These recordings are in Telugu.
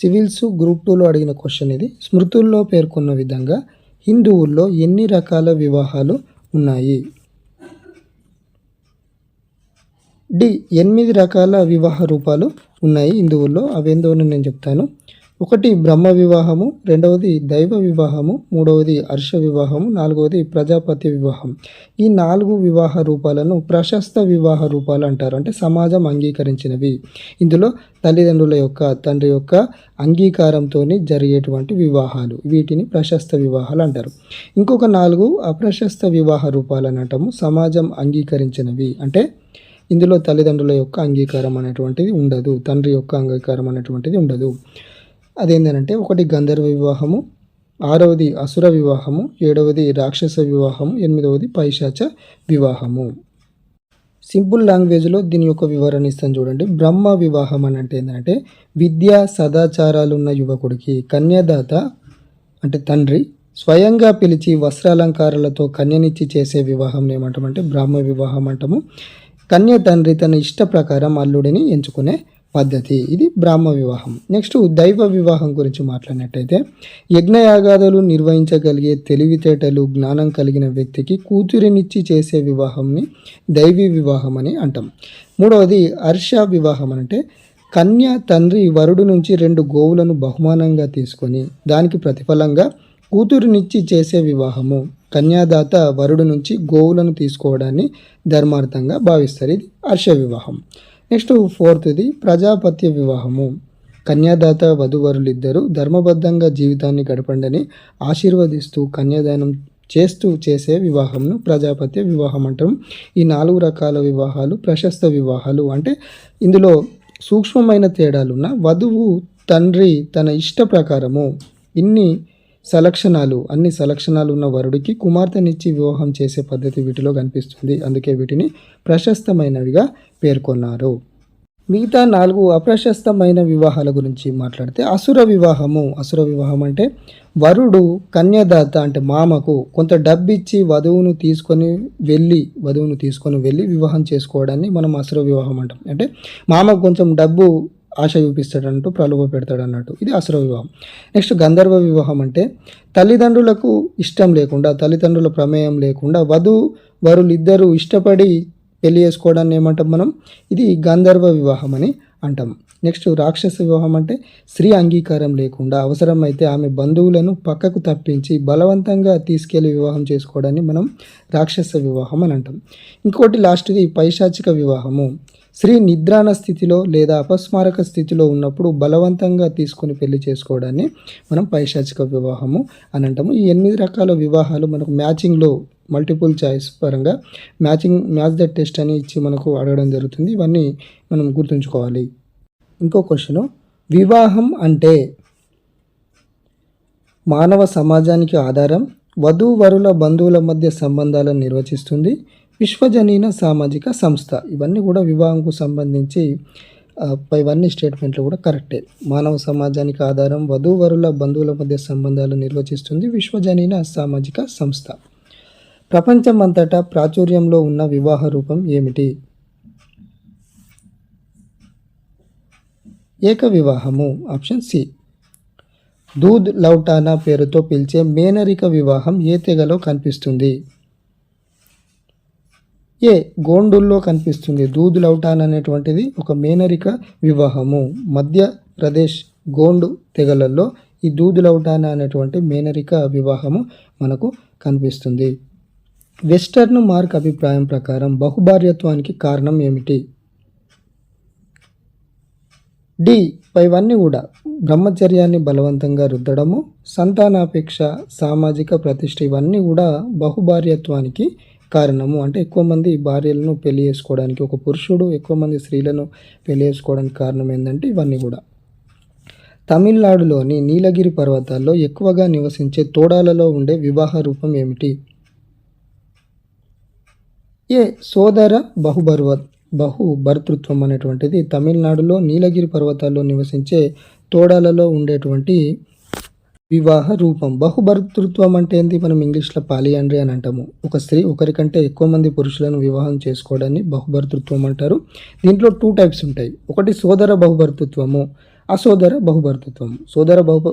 సివిల్స్ గ్రూప్ టూలో అడిగిన క్వశ్చన్ ఇది. స్మృతుల్లో పేర్కొన్న విధంగా హిందువుల్లో ఎన్ని రకాల వివాహాలు ఉన్నాయి? డి. ఎనిమిది రకాల వివాహ రూపాలు ఉన్నాయి హిందువుల్లో. అవేందో నేను చెప్తాను. ఒకటి బ్రహ్మ వివాహము రెండవది దైవ వివాహము మూడవది హర్ష వివాహము నాలుగవది ప్రజాపతి వివాహం. ఈ నాలుగు వివాహ రూపాలను ప్రశస్త వివాహ రూపాలు అంటారు. అంటే సమాజం అంగీకరించినవి. ఇందులో తల్లిదండ్రుల యొక్క తండ్రి యొక్క అంగీకారంతో జరిగేటువంటి వివాహాలు. వీటిని ప్రశస్త వివాహాలు అంటారు. ఇంకొక నాలుగు అప్రశస్త వివాహ రూపాలు అనటము సమాజం అంగీకరించినవి. అంటే ఇందులో తల్లిదండ్రుల యొక్క అంగీకారం అనేటువంటిది ఉండదు. తండ్రి యొక్క అంగీకారం అనేటువంటిది ఉండదు. అదేంటంటే ఒకటి గంధర్వ వివాహము ఆరవది అసుర వివాహము ఏడవది రాక్షస వివాహము ఎనిమిదవది పైశాచ వివాహము. సింపుల్ లాంగ్వేజ్లో దీని యొక్క వివరణ ఇస్తాను చూడండి. బ్రహ్మ వివాహం అని అంటే ఏంటంటే విద్య సదాచారాలు ఉన్న యువకుడికి కన్యాదాత అంటే తండ్రి స్వయంగా పిలిచి వస్త్రాలంకారాలతో కన్యనిచ్చి చేసే వివాహం ఏమంటామంటే బ్రహ్మ వివాహం అంటాము. కన్య తండ్రి తన ఇష్ట ప్రకారం అల్లుడిని ఎంచుకునే పద్ధతి. ఇది బ్రాహ్మ వివాహం. నెక్స్ట్ దైవ వివాహం గురించి మాట్లాడినట్టయితే యజ్ఞయాగాదులు నిర్వహించగలిగే తెలివితేటలు జ్ఞానం కలిగిన వ్యక్తికి కూతురినిచ్చి చేసే వివాహంని దైవీ వివాహం అని అంటాం. మూడవది హర్ష వివాహం అంటే కన్య తండ్రి వరుడు నుంచి రెండు గోవులను బహుమానంగా తీసుకొని దానికి ప్రతిఫలంగా కూతురునిచ్చి చేసే వివాహము కన్యాదాత వరుడు నుంచి గోవులను తీసుకోవడాన్ని ధర్మార్థంగా భావిస్తారు. ఇది హర్ష వివాహం. నెక్స్ట్ ఫోర్త్ది ప్రజాపత్య వివాహము. కన్యాదాత వధువరులిద్దరూ ధర్మబద్ధంగా జీవితాన్ని గడపండని ఆశీర్వదిస్తూ కన్యాదానం చేస్తూ చేసే వివాహంను ప్రజాపత్య వివాహం అంటాం ఈ నాలుగు రకాల వివాహాలు ప్రశస్త వివాహాలు అంటే ఇందులో సూక్ష్మమైన తేడాలున్న వధువు తండ్రి తన ఇష్ట ప్రకారము ఇన్ని సలక్షణాలు అన్ని సలక్షణాలు ఉన్న వరుడికి కుమార్తెనిచ్చి వివాహం చేసే పద్ధతి వీటిలో కనిపిస్తుంది. అందుకే వీటిని ప్రశస్తమైనవిగా పేర్కొన్నారు. మిగతా నాలుగు అప్రశస్తమైన వివాహాల గురించి మాట్లాడితే అసుర వివాహము. అసుర వివాహం అంటే వరుడు కన్యాదాత అంటే మామకు కొంత డబ్బు ఇచ్చి వధువును తీసుకొని వెళ్ళి వధువును తీసుకొని వెళ్ళి వివాహం చేసుకోవడాన్ని మనం అసుర వివాహం అంటాం. అంటే మామకు కొంచెం డబ్బు ఆశ చూపిస్తాడంటూ ప్రలోభ పెడతాడు అన్నట్టు ఇది అసుర వివాహం. నెక్స్ట్ గంధర్వ వివాహం అంటే తల్లిదండ్రులకు ఇష్టం లేకుండా తల్లిదండ్రుల ప్రమేయం లేకుండా వధువు వరులు ఇద్దరు ఇష్టపడి పెళ్ళి చేసుకోవడాన్ని ఏమంటాం మనం? ఇది గంధర్వ వివాహం అని అంటాం. నెక్స్ట్ రాక్షస వివాహం అంటే స్త్రీ అంగీకారం లేకుండా అవసరమైతే ఆమె బంధువులను పక్కకు తప్పించి బలవంతంగా తీసుకెళ్ళి వివాహం చేసుకోవడాన్ని మనం రాక్షస వివాహం అని అంటాం. ఇంకోటి లాస్ట్ది పైశాచిక వివాహము. స్త్రీ నిద్రాణ స్థితిలో లేదా అపస్మారక స్థితిలో ఉన్నప్పుడు బలవంతంగా తీసుకొని పెళ్ళి చేసుకోవడాన్ని మనం పైశాచిక వివాహము అని అంటాము. ఈ ఎనిమిది రకాల వివాహాలు మనకు మ్యాచింగ్లో మల్టిపుల్ చాయిస్ పరంగా మ్యాచింగ్ మ్యాచ్ ద టెస్ట్ అని ఇచ్చి మనకు అడగడం జరుగుతుంది. ఇవన్నీ మనం గుర్తుంచుకోవాలి. ఇంకో క్వశ్చన్ వివాహం అంటే మానవ సమాజానికి ఆధారం వధూవరుల బంధువుల మధ్య సంబంధాలను నిర్వచిస్తుంది విశ్వజనీన సామాజిక సంస్థ. ఇవన్నీ కూడా వివాహంకు సంబంధించి ఇవన్నీ స్టేట్మెంట్లు కూడా కరెక్టే మానవ సమాజానికి ఆధారం వధూవరుల బంధువుల మధ్య సంబంధాలు నిర్వచిస్తుంది విశ్వజనీన సామాజిక సంస్థ. ప్రపంచమంతటా ప్రాచుర్యంలో ఉన్న వివాహ రూపం ఏమిటి? ఏక వివాహము ఆప్షన్ సి. దూద్ లౌటానా పేరుతో పిలిచే మేనరిక వివాహం ఏ తెగలో కనిపిస్తుంది? ఏ గోండుల్లో కనిపిస్తుంది? దూద్ లౌటాన్ అనేటువంటిది ఒక మేనరిక వివాహము. మధ్యప్రదేశ్ గోండు తెగలలో ఈ దూద్ లౌటానా అనేటువంటి మేనరిక వివాహము మనకు కనిపిస్తుంది. వెస్టర్న్ మార్క్ అభిప్రాయం ప్రకారం బహుభార్యత్వానికి కారణం ఏమిటి? డి. పైవన్నీ కూడా బ్రహ్మచర్యాన్ని బలవంతంగా రుద్దడము సంతానాపేక్ష సామాజిక ప్రతిష్ట ఇవన్నీ కూడా బహుభార్యత్వానికి కారణము. అంటే ఎక్కువ మంది భార్యలను పెళ్ళి చేసుకోవడానికి ఒక పురుషుడు ఎక్కువ మంది స్త్రీలను పెళ్ళి చేసుకోవడానికి కారణం ఏంటంటే ఇవన్నీ కూడా. తమిళనాడులోని నీలగిరి పర్వతాల్లో ఎక్కువగా నివసించే తోడాలలో ఉండే వివాహ రూపం ఏమిటి? ఏ సోదర బహుబర్వ బహు భర్తృత్వం అనేటువంటిది తమిళనాడులో నీలగిరి పర్వతాల్లో నివసించే తోడాలలో ఉండేటువంటి వివాహ రూపం. బహుభర్తృత్వం అంటే ఏంటి మనం ఇంగ్లీష్లో పాలియాండ్రీ అని అంటాము. ఒక స్త్రీ ఒకరికంటే ఎక్కువ మంది పురుషులను వివాహం చేసుకోవడాన్ని బహుభర్తృత్వం అంటారు. దీంట్లో టూ టైప్స్ ఉంటాయి. ఒకటి సోదర బహుభర్తృత్వము అసోదర బహుభర్తృత్వం. సోదర బహు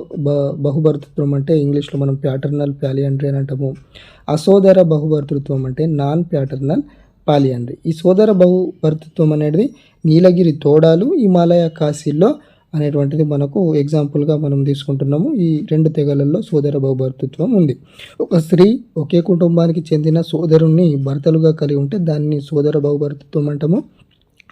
బహుభర్తృత్వం అంటే ఇంగ్లీష్లో మనం ప్యాటర్నల్ ప్యాలియండ్రీ అని అంటాము. అసోదర బహుభర్తృత్వం అంటే నాన్ ప్యాటర్నల్ పాలియండ్రీ ఈ సోదర బహుభర్తృత్వం అనేది నీలగిరి తోడాలు హిమాలయ కాశీల్లో అనేటువంటిది మనకు ఎగ్జాంపుల్గా మనం తీసుకుంటున్నాము. ఈ రెండు తెగలలో సోదర బహుభర్తృత్వం ఉంది. ఒక స్త్రీ ఒకే కుటుంబానికి చెందిన సోదరుణ్ణి భర్తలుగా కలిగి ఉంటే దాన్ని సోదర బహుభర్తృత్వం అంటాము.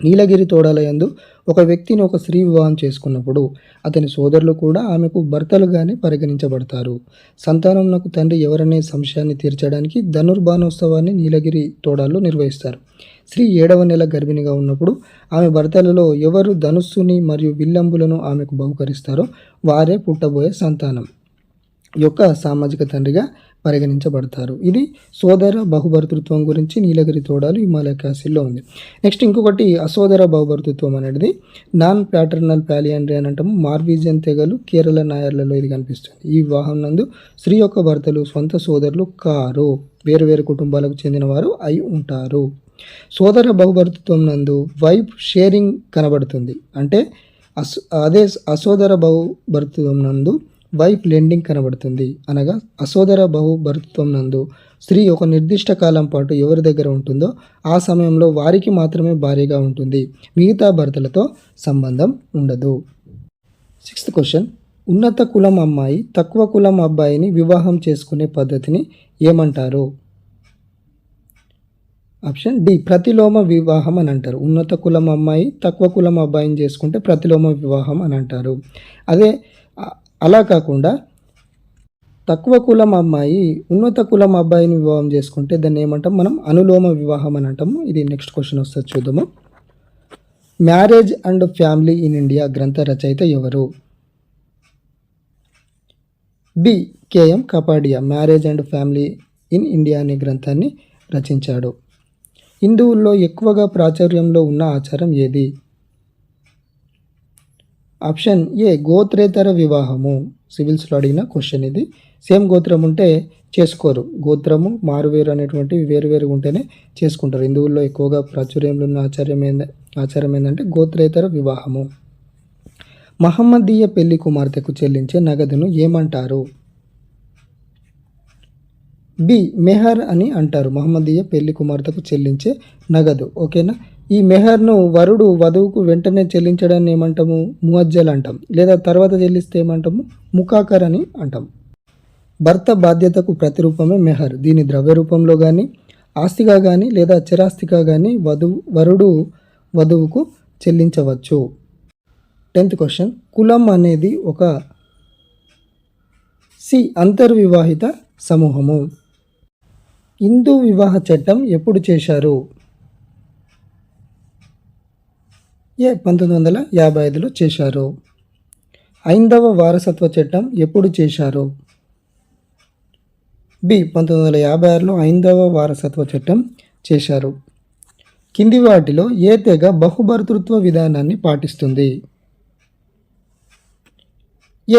నీలగిరి తోడాలయందు ఒక వ్యక్తిని ఒక స్త్రీ వివాహం చేసుకున్నప్పుడు అతని సోదరులు కూడా ఆమెకు భర్తలుగానే పరిగణించబడతారు. సంతానంకు తండ్రి ఎవరనే సంశయాన్ని తీర్చడానికి ధనుర్బానోత్సవాన్ని నీలగిరి తోడాల్లో నిర్వహిస్తారు. స్త్రీ ఏడవ నెల గర్భిణిగా ఉన్నప్పుడు ఆమె భర్తలలో ఎవరు ధనుస్సుని మరియు విల్లంబులను ఆమెకు బహుకరిస్తారో వారే పుట్టబోయే సంతానం. యొక్క సామాజిక తండ్రిగా పరిగణించబడతారు. ఇది సోదర బహుభర్తృత్వం గురించి నీలగిరి తోడాలు హిమాలయ ఉంది. నెక్స్ట్ ఇంకొకటి అసోదర బహుభర్తృత్వం అనేది నాన్ ప్యాటర్నల్ ప్యాలియాండ్రీ అని అంటాము. మార్వీజియన్ తెగలు కేరళ నాయర్లలో ఇది కనిపిస్తుంది. ఈ వివాహం నందు స్త్రీ యొక్క భర్తలు సొంత సోదరులు కారు. వేరు వేరు కుటుంబాలకు చెందిన వారు అయి ఉంటారు. సోదర బహుభర్తృత్వం నందు వైఫ్ షేరింగ్ కనబడుతుంది. అంటే అస్ అదే అసోదర బహుభర్తృత్వం నందు వైఫ్ లెండింగ్ కనబడుతుంది. అనగా అసోదర బహుభర్తృత్వం నందు స్త్రీ ఒక నిర్దిష్ట కాలం పాటు ఎవరి దగ్గర ఉంటుందో ఆ సమయంలో వారికి మాత్రమే భార్యగా ఉంటుంది. మిగతా భర్తలతో సంబంధం ఉండదు. సిక్స్త్ క్వశ్చన్ ఉన్నత కులం అమ్మాయి తక్కువ కులం అబ్బాయిని వివాహం చేసుకునే పద్ధతిని ఏమంటారు? ఆప్షన్ డి ప్రతిలోమ వివాహం అని అంటారు. ఉన్నత కులం అమ్మాయి తక్కువ కులం అబ్బాయిని చేసుకుంటే ప్రతిలోమ వివాహం అని అంటారు. అదే అలా కాకుండా తక్కువ కులం అమ్మాయి ఉన్నత కులం అబ్బాయిని వివాహం చేసుకుంటే దాన్ని ఏమంటాం మనం? అనులోమ వివాహం అని అంటాము ఇది నెక్స్ట్ క్వశ్చన్ వస్తుంది చూద్దాము. Marriage and family in India గ్రంథ రచయిత ఎవరు? B K M Kapadia marriage and family in India అనే గ్రంథాన్ని రచించాడు. హిందువుల్లో ఎక్కువగా ప్రాచుర్యంలో ఉన్న ఆచారం ఏది? ఆప్షన్ ఏ గోత్రేతర వివాహము. సివిల్స్లో అడిగిన క్వశ్చన్ ఇది. సేమ్ గోత్రం ఉంటే చేసుకోరు. గోత్రము మారువేరు అనేటువంటివి వేరు వేరు ఉంటేనే చేసుకుంటారు. హిందువుల్లో ఎక్కువగా ప్రాచుర్యంలో ఉన్న ఆచార్యం ఏంద ఆచారం ఏంటంటే గోత్రేతర వివాహము. మహమ్మదీయ పెళ్ళి కుమార్తెకు చెల్లించే నగదును ఏమంటారు? బి మెహర్ అని అంటారు. మహమ్మదీయ పెళ్ళి కుమార్తెకు చెల్లించే నగదు. ఓకేనా? ఈ మెహర్ను వరుడు వధువుకు వెంటనే చెల్లించడాన్ని ఏమంటాము? మువజ్జల్ అంటాం. లేదా తర్వాత చెల్లిస్తే ఏమంటాము? ముఖాకర్ అని అంటాం. భర్త బాధ్యతకు ప్రతిరూపమే మెహర్. దీని ద్రవ్య రూపంలో కానీ ఆస్తిగా కానీ లేదా చిరాస్తిగా కానీ వధువు వరుడు వధువుకు చెల్లించవచ్చు. Tenth question. కులం అనేది ఒక సి అంతర్వివాహిత సమూహము. హిందూ వివాహ చట్టం ఎప్పుడు చేశారు? ఏ పంతొమ్మిది వందల యాభై ఐదులో చేశారు? ఐందవ వారసత్వ చట్టం ఎప్పుడు చేశారు? బి పంతొమ్మిది వందల యాభై ఆరులో ఐందవ వారసత్వ చట్టం చేశారు. కింది వాటిలో ఏ తెగ బహుభర్తృత్వ విధానాన్ని పాటిస్తుంది?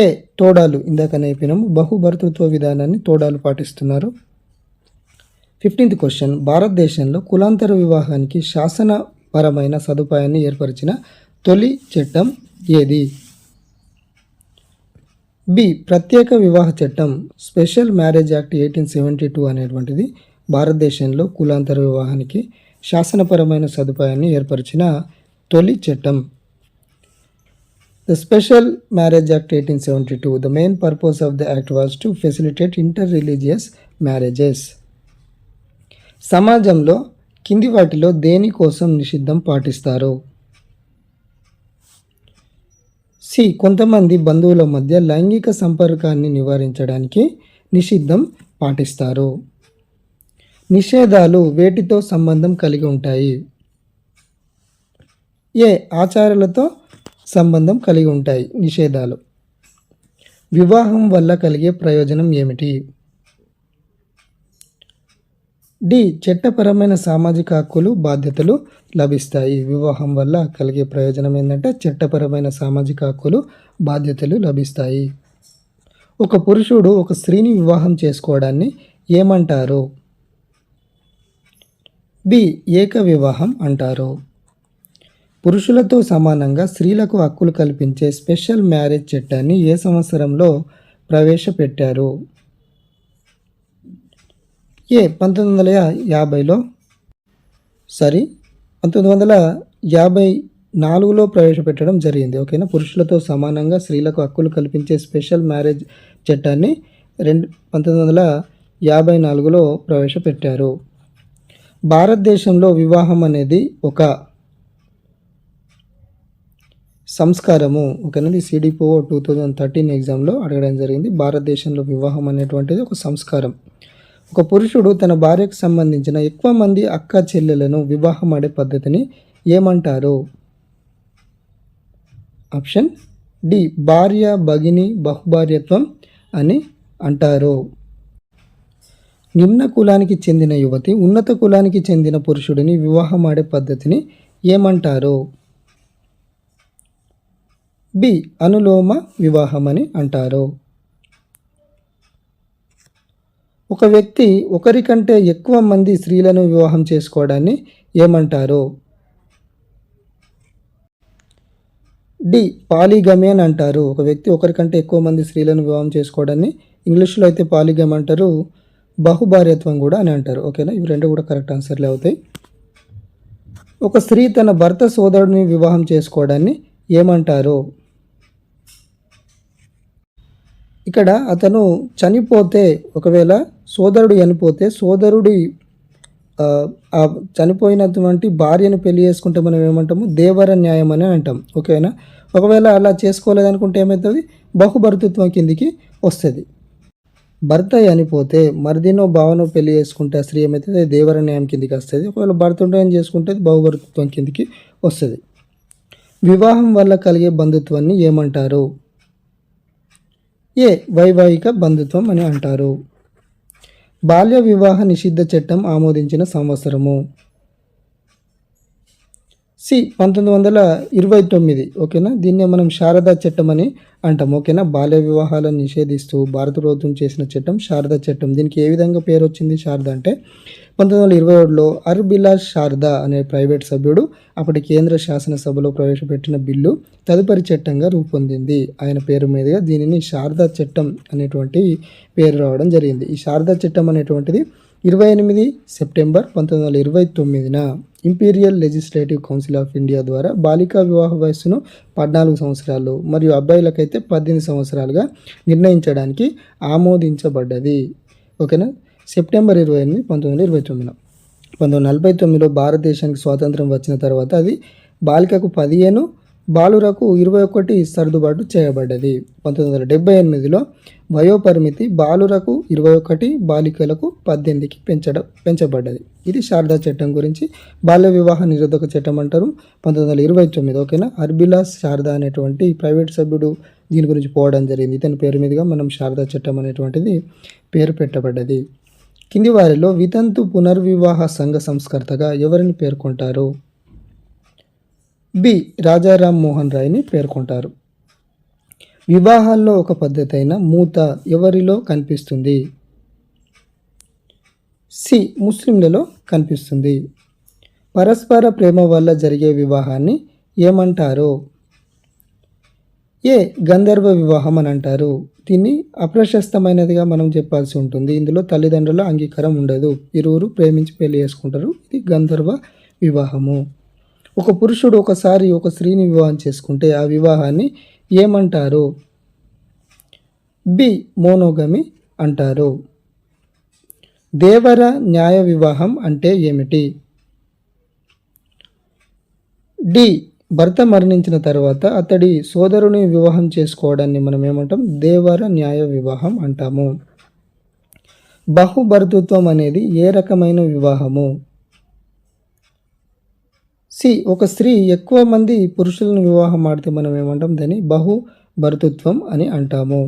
ఏ తోడాలు ఇందాక నేర్పినాము బహుభర్తృత్వ విధానాన్ని తోడాలు పాటిస్తున్నారు? Fifteenth question. భారతదేశంలో కులాంతర వివాహానికి శాసన పరమైన సదుపాయాన్ని ఏర్పరిచిన తొలి చట్టం ఏది? బి. ప్రత్యేక వివాహ చట్టం. Special marriage act eighteen seventy two అనేటువంటిది భారతదేశంలో కులాంతర వివాహానికి శాసనపరమైన సదుపాయాన్ని ఏర్పరిచిన తొలి చట్టం. The special marriage act eighteen seventy two. The main purpose of the act was to facilitate inter religious marriages. సమాజంలో కింది వాటిలో దేని కోసం నిషిద్ధం పాటిస్తారు? సి. కొంతమంది బంధువుల మధ్య లైంగిక సంపర్కాన్ని నివారించడానికి నిషిద్ధం పాటిస్తారు. నిషేధాలు వేటితో సంబంధం కలిగి ఉంటాయి? ఏ. ఆచారాలతో సంబంధం కలిగి ఉంటాయి. నిషేధాలు. వివాహం వల్ల కలిగే ప్రయోజనం ఏమిటి? డి. చట్టపరమైన సామాజిక హక్కులు బాధ్యతలు లభిస్తాయి. వివాహం వల్ల కలిగే ప్రయోజనం ఏంటంటే చట్టపరమైన సామాజిక హక్కులు బాధ్యతలు లభిస్తాయి. ఒక పురుషుడు ఒక స్త్రీని వివాహం చేసుకోవడాన్ని ఏమంటారు? బి. ఏక వివాహం అంటారు. పురుషులతో సమానంగా స్త్రీలకు హక్కులు కల్పించే స్పెషల్ మ్యారేజ్ చట్టాన్ని ఏ సంవత్సరంలో ప్రవేశపెట్టారు? ఏ పంతొమ్మిది వందల యాభైలో? సారీ పంతొమ్మిది వందల యాభై నాలుగులో ప్రవేశపెట్టడం జరిగింది. ఓకేనా? పురుషులతో సమానంగా స్త్రీలకు హక్కులు కల్పించే స్పెషల్ మ్యారేజ్ చట్టాన్ని రెండు పంతొమ్మిది వందల యాభై నాలుగులో ప్రవేశపెట్టారు. భారతదేశంలో వివాహం అనేది ఒక సంస్కారము. ఓకేనండి సిడిపో టూ థౌజండ్ థర్టీన్ ఎగ్జామ్లో అడగడం జరిగింది. భారతదేశంలో వివాహం అనేటువంటిది ఒక సంస్కారం. ఒక పురుషుడు తన భార్యకు సంబంధించిన ఎక్కువ మంది అక్క చెల్లెలను వివాహం ఆడే పద్ధతిని ఏమంటారు? Option D. భార్య భగిని బహుభార్యత్వం అని అంటారు. నిమ్న కులానికి చెందిన యువతి ఉన్నత కులానికి చెందిన పురుషుడిని వివాహం ఆడే పద్ధతిని ఏమంటారు? బి. అనులోమ వివాహం అని అంటారు. ఒక వ్యక్తి ఒకరికంటే ఎక్కువ మంది స్త్రీలను వివాహం చేసుకోవడాన్ని ఏమంటారు? డి. పాలిగమి అని అంటారు. ఒక వ్యక్తి ఒకరికంటే ఎక్కువ మంది స్త్రీలను వివాహం చేసుకోవడాన్ని ఇంగ్లీష్లో అయితే పాలిగమ్ అంటారు. బహుభార్యత్వం కూడా అని అంటారు. ఓకేనా? ఇవి రెండు కూడా కరెక్ట్ ఆన్సర్లే అవుతాయి. ఒక స్త్రీ తన భర్త సోదరుడిని వివాహం చేసుకోవడాన్ని ఏమంటారు? ఇక్కడ అతను చనిపోతే ఒకవేళ సోదరుడు చనిపోతే సోదరుడి ఆ, చనిపోయినటువంటి భార్యను పెళ్ళి చేసుకుంటే మనం ఏమంటాము? దేవర న్యాయం అని అంటాం. ఓకేనా? ఒకవేళ అలా చేసుకోలేదనుకుంటే ఏమవుతుంది బహుభర్తృత్వం కిందికి వస్తుంది. భర్త చనిపోతే మరిదినో భావనో పెళ్ళి చేసుకుంటే స్త్రీ ఏమవుతుంది దేవర న్యాయం కిందికి వస్తుంది. ఒకవేళ భర్త ఉంటే ఏం చేసుకుంటే బహుభర్తృత్వం కిందికి వస్తుంది. వివాహం వల్ల కలిగే బంధుత్వాన్ని ఏమంటారు? ఏ వైవాహిక బంధుత్వం అని అంటారు. బాల్య వివాహ నిషిద్ధ చట్టం ఆమోదించిన సంవత్సరము. సి పంతొమ్మిది వందల ఇరవై తొమ్మిది. ఓకేనా? దీన్నే మనం శారదా చట్టం అని అంటాం. ఓకేనా? బాల్య వివాహాలను నిషేధిస్తూ భారత ప్రభుత్వం చేసిన చట్టం శారదా చట్టం. దీనికి ఏ విధంగా పేరు వచ్చింది శారద అంటే పంతొమ్మిది వందల ఇరవై ఏడులో అర్బిలాస్ శారదా అనే ప్రైవేట్ సభ్యుడు అప్పటి కేంద్ర శాసనసభలో ప్రవేశపెట్టిన బిల్లు తదుపరి చట్టంగా రూపొందింది. ఆయన పేరు మీదుగా దీనిని శారదా చట్టం అనేటువంటి పేరు రావడం జరిగింది. ఈ శారదా చట్టం అనేటువంటిది ఇరవై ఎనిమిది సెప్టెంబర్ పంతొమ్మిది వందల ఇరవై తొమ్మిదిన imperial legislative council of India ద్వారా బాలికా వివాహ వయస్సును పద్నాలుగు సంవత్సరాలు మరియు అబ్బాయిలకైతే పద్దెనిమిది సంవత్సరాలుగా నిర్ణయించడానికి ఆమోదించబడ్డది. ఓకేనా? సెప్టెంబర్ ఇరవై ఎనిమిది పంతొమ్మిది వందల ఇరవై తొమ్మిదిన. పంతొమ్మిది వందల నలభై తొమ్మిదిలో భారతదేశానికి స్వాతంత్రం వచ్చిన తర్వాత అది బాలికకు పదిహేను బాలురకు ఇరవై ఒకటి సర్దుబాటు చేయబడ్డది. పంతొమ్మిది వందల డెబ్బై ఎనిమిదిలో వయోపరిమితి బాలురకు ఇరవై ఒకటి బాలికలకు పద్దెనిమిదికి పెంచడం పెంచబడ్డది. ఇది శారదా చట్టం గురించి బాల్య వివాహ నిరోధక చట్టం అంటారు. పంతొమ్మిది వందల ఇరవై తొమ్మిది ఓకేనా? అర్బిలాస్ శారదా అనేటువంటి ప్రైవేట్ సభ్యుడు దీని గురించి పోవడం జరిగింది. ఇతని పేరు మీదుగా మనం శారదా చట్టం అనేటువంటిది పేరు పెట్టబడ్డది. కింది వారిలో వితంతు పునర్వివాహ సంఘ సంస్కర్తగా ఎవరిని పేర్కొంటారు? బి. రాజారాం మోహన్ రాయ్ని పేర్కొంటారు. వివాహాల్లో ఒక పద్ధతి అయిన మూత ఎవరిలో కనిపిస్తుంది? సి. ముస్లింలలో కనిపిస్తుంది. పరస్పర ప్రేమ వల్ల జరిగే వివాహాన్ని ఏమంటారు? ఏ. గంధర్వ వివాహం అని అంటారు. దీన్ని అప్రశస్తమైనదిగా మనం చెప్పాల్సి ఉంటుంది. ఇందులో తల్లిదండ్రుల అంగీకారం ఉండదు. ఇరువురు ప్రేమించి పెళ్ళి చేసుకుంటారు. ఇది గంధర్వ వివాహము. ఒక పురుషుడు ఒకసారి ఒక స్త్రీని వివాహం చేసుకుంటే ఆ వివాహాన్ని ఏమంటారు? బి. మోనోగమి అంటారు. దేవర న్యాయ వివాహం అంటే ఏమిటి? డి. భర్త మరణించిన తర్వాత అతడి సోదరుని వివాహం చేసుకోవడాన్ని మనం ఏమంటాం? దేవర న్యాయ వివాహం అంటాము. బహుభర్తృత్వం అనేది ఏ రకమైన వివాహము? సి ఒక స్త్రీ ఎక్కువ మంది పురుషులను వివాహం ఆడితే మనం ఏమంటాం? దాన్ని బహు భర్తృత్వం అని అంటాము.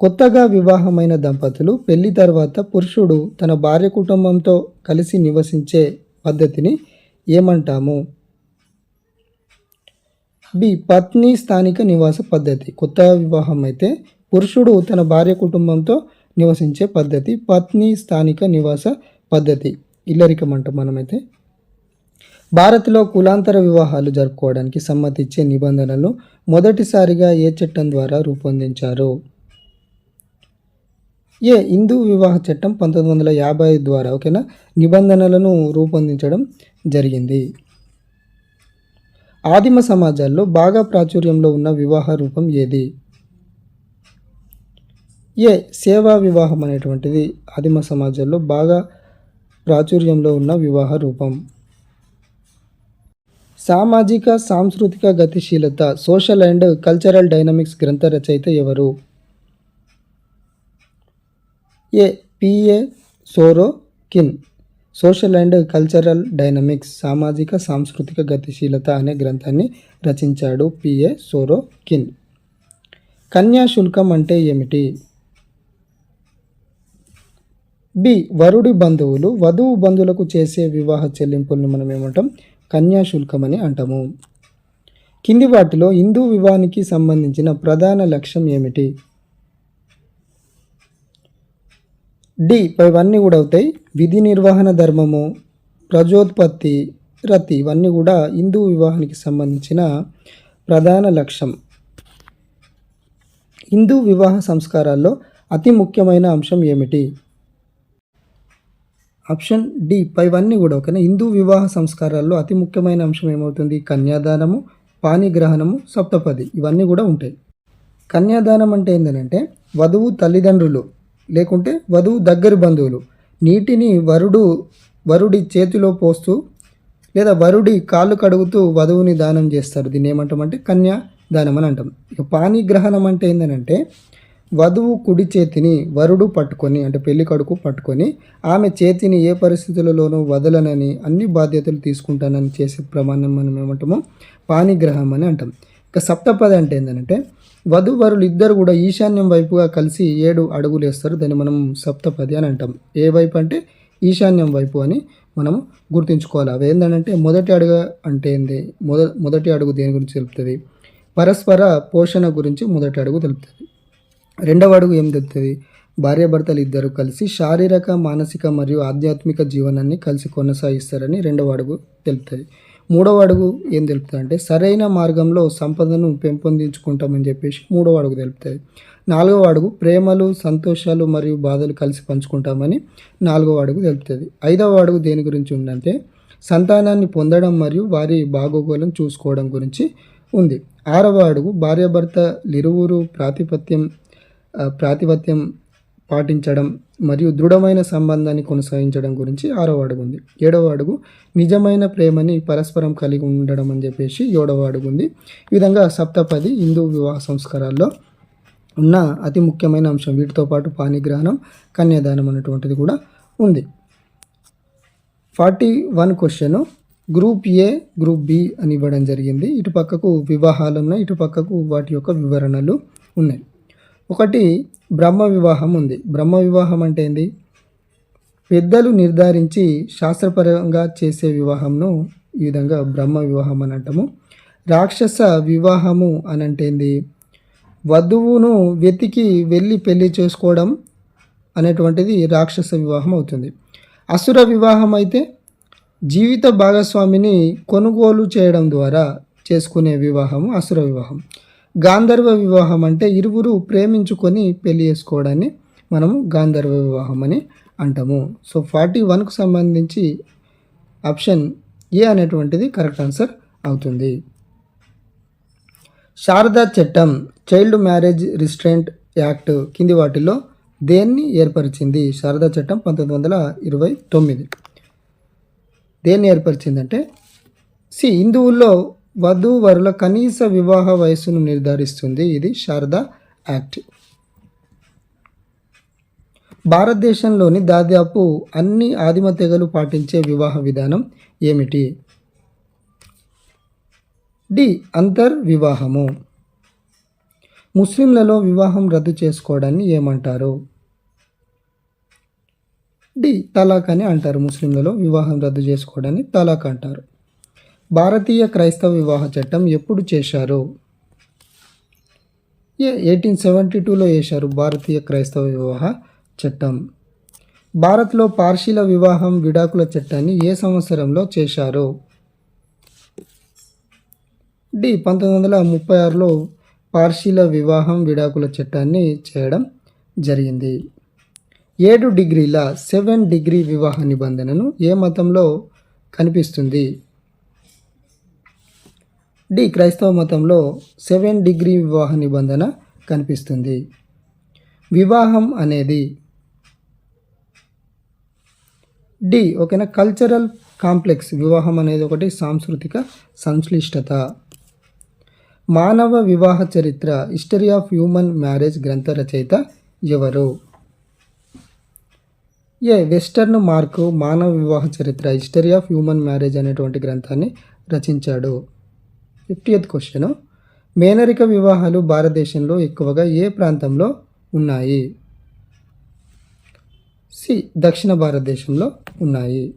కొత్తగా వివాహమైన దంపతులు పెళ్ళి తర్వాత పురుషుడు తన భార్య కుటుంబంతో కలిసి నివసించే పద్ధతిని ఏమంటాము? బి పత్ని స్థానిక నివాస పద్ధతి. కొత్త వివాహం అయితే పురుషుడు తన భార్య కుటుంబంతో నివసించే పద్ధతి పత్ని స్థానిక నివాస పద్ధతి. ఇల్లరికం అంటాం మనమైతే. భారత్లో కులాంతర వివాహాలు జరుపుకోవడానికి సమ్మతిచ్చే నిబంధనలు మొదటిసారిగా ఏ చట్టం ద్వారా రూపొందించారు? ఏ హిందూ వివాహ చట్టం పంతొమ్మిది వందల యాభై ఐదు ద్వారా ఓకేనా? నిబంధనలను రూపొందించడం జరిగింది. ఆదిమ సమాజాల్లో బాగా ప్రాచుర్యంలో ఉన్న వివాహ రూపం ఏది? ఏ సేవా వివాహం అనేటువంటిది ఆదిమ సమాజాల్లో బాగా ప్రాచుర్యంలో ఉన్న వివాహ రూపం. సామాజిక సాంస్కృతిక గతిశీలత సోషల్ అండ్ కల్చరల్ డైనమిక్స్ గ్రంథ రచయిత ఎవరు? A. PA Sorokin social and cultural dynamics సామాజిక సాంస్కృతిక గతిశీలత అనే గ్రంథాన్ని రచించాడు పిఏ సోరో కిన్ కన్యాశుల్కం అంటే ఏమిటి? బి. వరుడి బంధువులు వధువు బంధువులకు చేసే వివాహ చెల్లింపులను మనం ఏమంటాం? కన్యాశుల్కం అని అంటాము. కింది వాటిలో హిందూ వివాహానికి సంబంధించిన ప్రధాన లక్ష్యం ఏమిటి? డి. ఇవన్నీ కూడా అవుతాయి. విధి నిర్వహణ ధర్మము ప్రజోత్పత్తి రతి ఇవన్నీ కూడా హిందూ వివాహానికి సంబంధించిన ప్రధాన లక్ష్యం. హిందూ వివాహ సంస్కారాల్లో అతి ముఖ్యమైన అంశం ఏమిటి? ఆప్షన్ డి పైవన్నీ కూడా ఓకేనా? హిందూ వివాహ సంస్కారాల్లో అతి ముఖ్యమైన అంశం ఏమవుతుంది? కన్యాదానము పాణిగ్రహణము సప్తపది ఇవన్నీ కూడా ఉంటాయి. కన్యాదానం అంటే ఏంటంటే వధువు తల్లిదండ్రులు లేకుంటే వధువు దగ్గరి బంధువులు నీటిని వరుడు వరుడి చేతిలో పోస్తూ లేదా వరుడి కాళ్ళు కడుగుతూ వధువుని దానం చేస్తారు. దీన్ని ఏమంటామంటే కన్యాదానం అని అంటాం. ఇక పాణిగ్రహణం అంటే ఏంటంటే వధువు కుడి చేతిని వరుడు పట్టుకొని అంటే పెళ్ళి కడుకు పట్టుకొని ఆమె చేతిని ఏ పరిస్థితులలోనూ వదలనని అన్ని బాధ్యతలు తీసుకుంటానని చేసే ప్రమాణం మనం ఏమంటామో? పాణిగ్రహం అని అంటాం. ఇక సప్తపది అంటే ఏంటంటే వధువరులు ఇద్దరు కూడా ఈశాన్యం వైపుగా కలిసి ఏడు అడుగులు వేస్తారు. దాన్ని మనం సప్తపది అని అంటాం. ఏ వైపు అంటే ఈశాన్యం వైపు అని మనము గుర్తుంచుకోవాలి. అవి ఏంటంటే మొదటి అడుగు అంటే ఏంది? మొద మొదటి అడుగు దేని గురించి తెలుపుతుంది? పరస్పర పోషణ గురించి మొదటి అడుగు తెలుపుతుంది. రెండవ అడుగు ఏం తెలుపుతుంది భార్యాభర్తలు ఇద్దరు కలిసి శారీరక మానసిక మరియు ఆధ్యాత్మిక జీవనాన్ని కలిసి కొనసాగిస్తారని రెండవ అడుగు తెలుపుతుంది మూడవ అడుగు ఏం తెలుపుతుంది అంటే సరైన మార్గంలో సంపదను పెంపొందించుకుంటామని చెప్పేసి మూడవ అడుగు తెలుపుతుంది నాలుగవ అడుగు ప్రేమలు సంతోషాలు మరియు బాధలు కలిసి పంచుకుంటామని నాలుగవ అడుగు తెలుపుతుంది ఐదవ అడుగు దేని గురించి ఉందంటే సంతానాన్ని పొందడం మరియు వారి బాగోగులను చూసుకోవడం గురించి ఉంది. ఆరవ అడుగు భార్యాభర్తలిరువురు ప్రాతిపత్యం ప్రాతిపత్యం పాటించడం మరియు దృఢమైన సంబంధాన్ని కొనసాగించడం గురించి ఆరవ అడుగు ఉంది. ఏడవ అడుగు నిజమైన ప్రేమని పరస్పరం కలిగి ఉండడం అని చెప్పేసి ఏడవ అడుగు ఉంది. ఈ విధంగా సప్తపది హిందూ వివాహ సంస్కారాల్లో ఉన్న అతి ముఖ్యమైన అంశం వీటితో పాటు పాణిగ్రహణం కన్యాదానం అనేటువంటిది కూడా ఉంది. Forty one question group A group B అని ఇవ్వడం జరిగింది. ఇటుపక్కకు వివాహాలు ఉన్నాయి ఇటుపక్కకు వాటి యొక్క వివరణలు ఉన్నాయి. ఒకటి బ్రహ్మ వివాహం ఉంది. బ్రహ్మ వివాహం అంటే ఏంది? పెద్దలు నిర్ధారించి శాస్త్రపరంగా చేసే వివాహంను ఈ విధంగా బ్రహ్మ వివాహం అని అంటాము. రాక్షస వివాహము అని అంటే ఏంది? వధువును వెతికి వెళ్ళి పెళ్ళి చేసుకోవడం అనేటువంటిది రాక్షస వివాహం అవుతుంది. అసుర వివాహం అయితే జీవిత భాగస్వామిని కొనుగోలు చేయడం ద్వారా చేసుకునే వివాహము అసుర వివాహం. గాంధర్వ వివాహం అంటే ఇరువురు ప్రేమించుకొని పెళ్ళి చేసుకోవడాన్ని మనము గాంధర్వ వివాహం అని అంటాము. సో ఫార్టీ వన్కు సంబంధించి ఆప్షన్ ఏ అనేటువంటిది కరెక్ట్ ఆన్సర్ అవుతుంది. శారదా చట్టం చైల్డ్ మ్యారేజ్ రిస్ట్రెంట్ యాక్ట్ కింది వాటిలో దేన్ని ఏర్పరిచింది? శారదా చట్టం పంతొమ్మిది వందల ఇరవై తొమ్మిది. దేన్ని ఏర్పరిచిందంటే సి హిందువుల్లో వధూవరుల కనీస వివాహ వయస్సును నిర్ధారిస్తుంది. ఇది శారదా యాక్ట్. భారతదేశంలోని దాదాపు అన్ని ఆదిమ తెగలు పాటించే వివాహ విధానం ఏమిటి? డి. అంతర్ వివాహము ముస్లింలలో వివాహం రద్దు చేసుకోవడాన్ని ఏమంటారు? డి. తలాక్ అని అంటారు. ముస్లింలలో వివాహం రద్దు చేసుకోవడాన్ని తలాక్ అంటారు. భారతీయ క్రైస్తవ వివాహ చట్టం ఎప్పుడు చేశారు? ఏ ఎయిటీన్ సెవెంటీ టూలో వేశారు భారతీయ క్రైస్తవ వివాహ చట్టం. భారత్లో పార్షీల వివాహం విడాకుల చట్టాన్ని ఏ సంవత్సరంలో చేశారు? డి పంతొమ్మిది వందల ముప్పై ఆరులో పార్శీల వివాహం విడాకుల చట్టాన్ని చేయడం జరిగింది. ఏడు డిగ్రీల సెవెన్ డిగ్రీ వివాహ నిబంధనను ఏ మతంలో కనిపిస్తుంది? డి క్రైస్తవ మతంలో సెవెన్ డిగ్రీ వివాహ నిబంధన కనిపిస్తుంది. వివాహం అనేది డి ఓకేనా? Cultural complex. వివాహం అనేది ఒకటి సాంస్కృతిక సంశ్లిష్టత. మానవ వివాహ చరిత్ర. హిస్టరీ ఆఫ్ హ్యూమన్ మ్యారేజ్ గ్రంథ రచయిత ఎవరు? ఏ వెస్టర్న్ మార్కు మానవ వివాహ చరిత్ర. హిస్టరీ ఆఫ్ హ్యూమన్ మ్యారేజ్ అనేటువంటి గ్రంథాన్ని రచించాడు. ఫిఫ్టీయత్ క్వశ్చన్ మేనరిక వివాహాలు భారతదేశంలో ఎక్కువగా ఏ ప్రాంతంలో ఉన్నాయి? సి దక్షిణ భారతదేశంలో ఉన్నాయి.